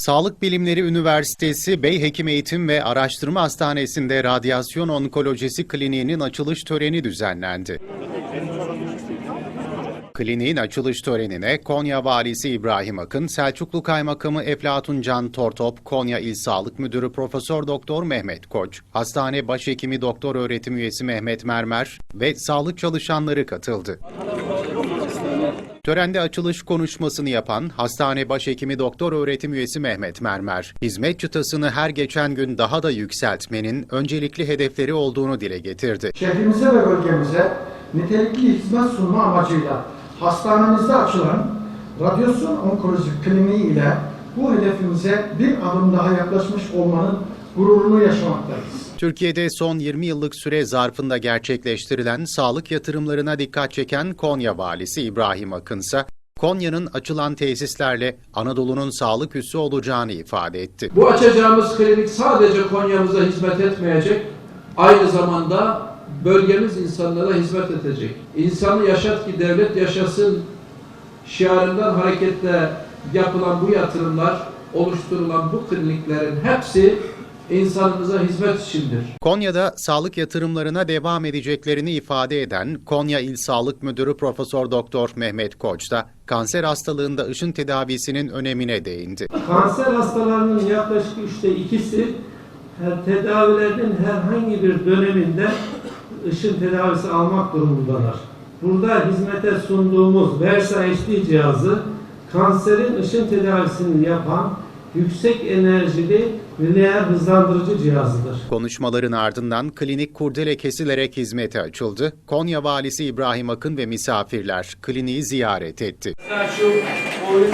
Sağlık Bilimleri Üniversitesi Beyhekim Eğitim ve Araştırma Hastanesi'nde radyasyon onkolojisi kliniğinin açılış töreni düzenlendi. Kliniğin açılış törenine Konya Valisi İbrahim Akın, Selçuklu Kaymakamı Eflatun Can Tortop, Konya İl Sağlık Müdürü Profesör Doktor Mehmet Koç, hastane başhekimi Doktor Öğretim Üyesi Mehmet Mermer ve sağlık çalışanları katıldı. Törende açılış konuşmasını yapan hastane başhekimi doktor öğretim üyesi Mehmet Mermer, hizmet çıtasını her geçen gün daha da yükseltmenin öncelikli hedefleri olduğunu dile getirdi. şehrimize ve bölgemize nitelikli hizmet sunma amacıyla hastanemizde açılan radyasyon onkoloji kliniği ile bu hedefimize bir adım daha yaklaşmış olmanın gururunu yaşamaktayız. Türkiye'de son 20 yıllık süre zarfında gerçekleştirilen sağlık yatırımlarına dikkat çeken Konya Valisi İbrahim Akınsa, Konya'nın açılan tesislerle Anadolu'nun sağlık üssü olacağını ifade etti. Bu açacağımız klinik sadece Konya'mıza hizmet etmeyecek, aynı zamanda bölgemiz insanlara hizmet edecek. İnsanı yaşat ki devlet yaşasın şiarından hareketle yapılan bu yatırımlar, oluşturulan bu kliniklerin hepsi insanımıza hizmet içindir. Konya'da sağlık yatırımlarına devam edeceklerini ifade eden Konya İl Sağlık Müdürü Profesör Doktor Mehmet Koç da kanser hastalığında ışın tedavisinin önemine değindi. Kanser hastalarının yaklaşık üçte ikisi tedavilerinin herhangi bir döneminde ışın tedavisi almak durumundalar. Burada hizmete sunduğumuz Versa HD cihazı kanserin ışın tedavisini yapan yüksek enerjili lineer hızlandırıcı cihazıdır. Konuşmaların ardından klinik kurdele kesilerek hizmete açıldı. Konya Valisi İbrahim Akın ve misafirler kliniği ziyaret etti. Mesela şu oyun